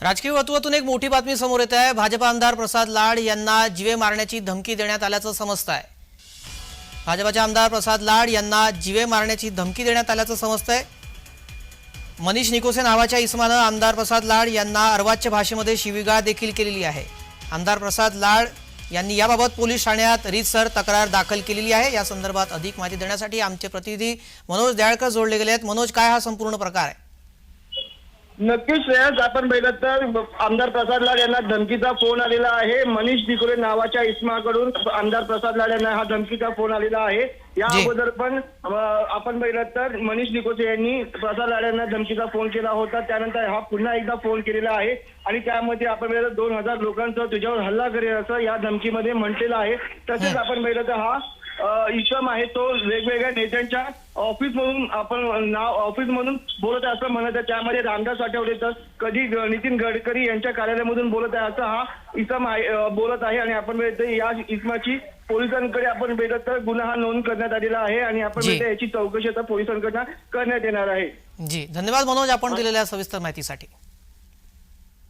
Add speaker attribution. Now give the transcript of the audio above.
Speaker 1: राजकीय वतूवतून एक मोठी बातमी समोर येत आहे. भाजप आमदार प्रसाद लाड यांना जीवे मारण्याची धमकी देण्यात आल्याचं समजत आहे भाजपाचे आमदार प्रसाद लाड यांना जीवे मारण्याची धमकी देण्यात आल्याचं समजतंय. मनीष निकोसे नावाच्या इसमानं आमदार प्रसाद लाड यांना अर्वाच्य भाषेमध्ये शिवीगाळ देखील केलेली आहे. आमदार प्रसाद लाड यांनी याबाबत पोलीस ठाण्यात रीतसर तक्रार दाखल केलेली आहे. या संदर्भात अधिक माहिती देण्यासाठी आमचे प्रतिनिधी मनोज दयाळकर जोडले गेले आहेत. मनोज काय हा संपूर्ण प्रकार आहे?
Speaker 2: नक्कीच श्रेयस आपण पाहिलं तर आमदार प्रसाद लाड यांना धमकीचा फोन आलेला आहे. मनीष दिकोरे नावाच्या इस्माकडून आमदार प्रसाद लाड यांना हा धमकीचा फोन आलेला आहे. या. अगोदर पण आपण पाहिलं तर मनीष दिकोसे यांनी प्रसाद लाड यांना धमकीचा फोन केला होता. त्यानंतर हा पुन्हा एकदा फोन केलेला आहे. आणि त्यामध्ये आपण पाहिलं दोन हजार लोकांचा तुझ्यावर हल्ला करेल असं या धमकीमध्ये म्हटलेलं आहे. तसेच आपण पाहिलं तर हा इसम आहे तो वेगवेगळ्या नेत्यांच्या ऑफिस मधून आपण नाव ऑफिस मधून बोलत आहे असं म्हणत आहे. त्यामध्ये रामदास आठवले तर कधी नितीन गडकरी यांच्या कार्यालयामधून बोलत आहे असं हा इसम बोलत आहे. आणि आपण या इसमाची पोलिसांकडे आपण पाहिलं तर गुन्हा हा नोंद करण्यात आलेला आहे आणि आपण याची चौकशी आता पोलिसांकडनं करण्यात येणार आहे.
Speaker 1: जी. धन्यवाद मनोज आपण दिलेल्या सविस्तर माहितीसाठी.